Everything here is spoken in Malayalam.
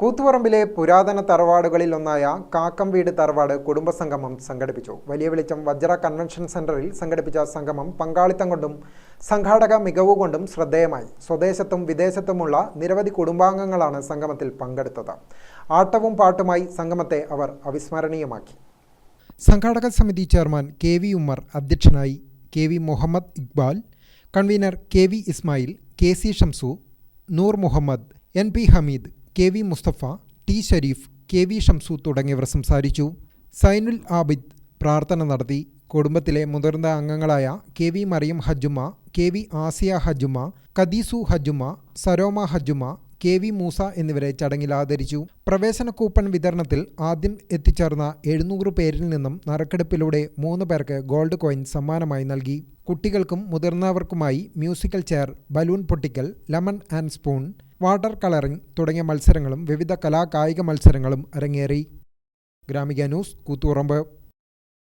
കൂത്തുപറമ്പിലെ പുരാതന തറവാടുകളിൽ ഒന്നായ കാക്കംവീട് തറവാട് കുടുംബസംഗമം സംഘടിപ്പിച്ചു. വലിയ വെളിച്ചം വജ്ര കൺവെൻഷൻ സെന്ററിൽ സംഘടിപ്പിച്ച സംഗമം പങ്കാളിത്തം കൊണ്ടും സംഘാടക മികവ് കൊണ്ടും ശ്രദ്ധേയമായി. സ്വദേശത്തും വിദേശത്തുമുള്ള നിരവധി കുടുംബാംഗങ്ങളാണ് സംഗമത്തിൽ പങ്കെടുത്തത്. ആട്ടവും പാട്ടുമായി സംഗമത്തെ അവർ അവിസ്മരണീയമാക്കി. സംഘാടക സമിതി ചെയർമാൻ കെ വി ഉമ്മർ അധ്യക്ഷനായി K V Muhammad Iqbal convener K V Ismail K C Shamsu Noor Muhammad N P Hameed K V Musthafa T Shareef K V Shamsu തുടങ്ങിയവർ സംസാരിച്ചു. സൈനുൽ ആബിദ് പ്രാർത്ഥന നടത്തി. കുടുംബത്തിലെ മുതിർന്ന അംഗങ്ങളായ K V Mariyam Hajjumma K V Asiya Hajjumma Kadeesu Hajjumma Saroma Hajjumma K V Moosa എന്നിവരെ ചടങ്ങിൽ ആദരിച്ചു. പ്രവേശന കൂപ്പൺ വിതരണത്തിൽ ആദ്യം എത്തിച്ചേർന്ന എഴുന്നൂറ് പേരിൽ നിന്നും നറുക്കെടുപ്പിലൂടെ മൂന്ന് പേർക്ക് ഗോൾഡ് കോയിൻ സമ്മാനമായി നൽകി. കുട്ടികൾക്കും മുതിർന്നവർക്കുമായി musical chair balloon പൊട്ടിക്കൽ lemon and spoon water colouring തുടങ്ങിയ മത്സരങ്ങളും വിവിധ കലാകായിക മത്സരങ്ങളും അരങ്ങേറി. ഗ്രാമിക ന്യൂസ് കൂത്തുപറമ്പ്.